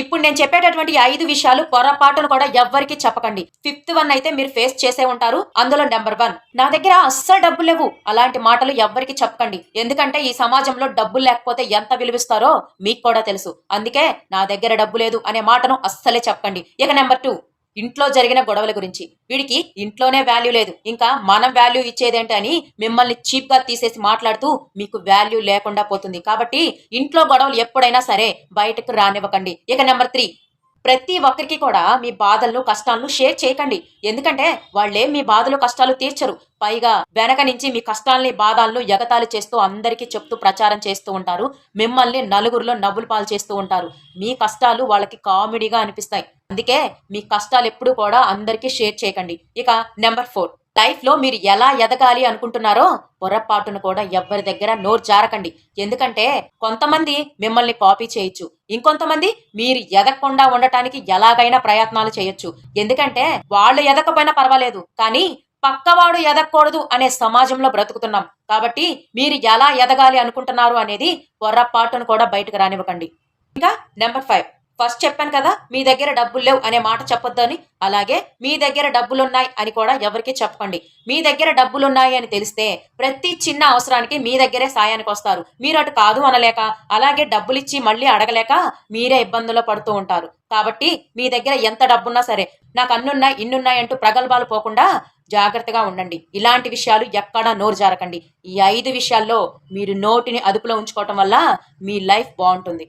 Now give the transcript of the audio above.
ఇప్పుడు నేను చెప్పేటటువంటి ఐదు విషయాలు పొరపాటును కూడా ఎవ్వరికి చెప్పకండి. ఫిఫ్త్ వన్ అయితే మీరు ఫేస్ చేసే ఉంటారు. అందులో నెంబర్ వన్. నా దగ్గర అస్సలు డబ్బులు లేవు. అలాంటి మాటలు ఎవ్వరికి చెప్పకండి. ఎందుకంటే ఈ సమాజంలో డబ్బులు లేకపోతే ఎంత విలువిస్తారో మీకు కూడా తెలుసు. అందుకే నా దగ్గర డబ్బు లేదు అనే మాటను అస్సలే చెప్పకండి. ఇక నెంబర్ టూ. ఇంట్లో జరిగిన గొడవల గురించి. వీడికి ఇంట్లోనే వాల్యూ లేదు. ఇంకా మనం వాల్యూ ఇచ్చేదేంటి అని మిమ్మల్ని చీప్గా తీసేసి మాట్లాడుతూ మీకు వాల్యూ లేకుండా పోతుంది. కాబట్టి ఇంట్లో గొడవలు ఎప్పుడైనా సరే బయటకు రానివ్వకండి. ఇక నెంబర్ త్రీ ప్రతి ఒక్కరికి కూడా మీ బాధలను కష్టాలను షేర్ చేయకండి. ఎందుకంటే వాళ్ళే మీ బాధలు కష్టాలు తీర్చరు. పైగా వెనక నుంచి మీ కష్టాలని బాధలను ఎగతాళి చేస్తూ అందరికీ చెప్తూ ప్రచారం చేస్తూ ఉంటారు. మిమ్మల్ని నలుగురిలో నవ్వులు పాలు చేస్తూ ఉంటారు. మీ కష్టాలు వాళ్ళకి కామెడీగా అనిపిస్తాయి. అందుకే మీ కష్టాలు ఎప్పుడూ కూడా అందరికీ షేర్ చేయకండి. ఇక నెంబర్ ఫోర్. లైఫ్లో మీరు ఎలా ఎదగాలి అనుకుంటున్నారో పొరపాటును కూడా ఎవ్వరి దగ్గర నోరు జారకండి. ఎందుకంటే కొంతమంది మిమ్మల్ని కాపీ చేయొచ్చు. ఇంకొంతమంది మీరు ఎదగకుండా ఉండటానికి ఎలాగైనా ప్రయత్నాలు చేయొచ్చు. ఎందుకంటే వాళ్ళు ఎదకపోయినా పర్వాలేదు. కానీ పక్కవాడు ఎదగకూడదు అనే సమాజంలో బ్రతుకుతున్నాం. కాబట్టి మీరు ఎలా ఎదగాలి అనుకుంటున్నారు అనేది పొర్రపాటును కూడా బయటకు రానివ్వకండి. ఇంకా నెంబర్ ఫైవ్. ఫస్ట్ చెప్పాను కదా మీ దగ్గర డబ్బులు లేవు అనే మాట చెప్పొద్దని. అలాగే మీ దగ్గర డబ్బులున్నాయి అని కూడా ఎవరికి చెప్పండి మీ దగ్గర డబ్బులున్నాయి అని తెలిస్తే ప్రతి చిన్న అవసరానికి మీ దగ్గరే సాయానికి వస్తారు. మీరు అటు కాదు అనలేక అలాగే డబ్బులిచ్చి మళ్ళీ అడగలేక మీరే ఇబ్బందుల్లో పడుతూ ఉంటారు. కాబట్టి మీ దగ్గర ఎంత డబ్బున్నా సరే నాకు అన్నున్నాయి ఇన్నున్నాయి అంటూ ప్రగల్భాలు పోకుండా జాగ్రత్తగా ఉండండి. ఇలాంటి విషయాలు ఎక్కడా నోరు జారకండి. ఈ ఐదు విషయాల్లో మీరు నోటిని అదుపులో ఉంచుకోవటం వల్ల మీ లైఫ్ బాగుంటుంది.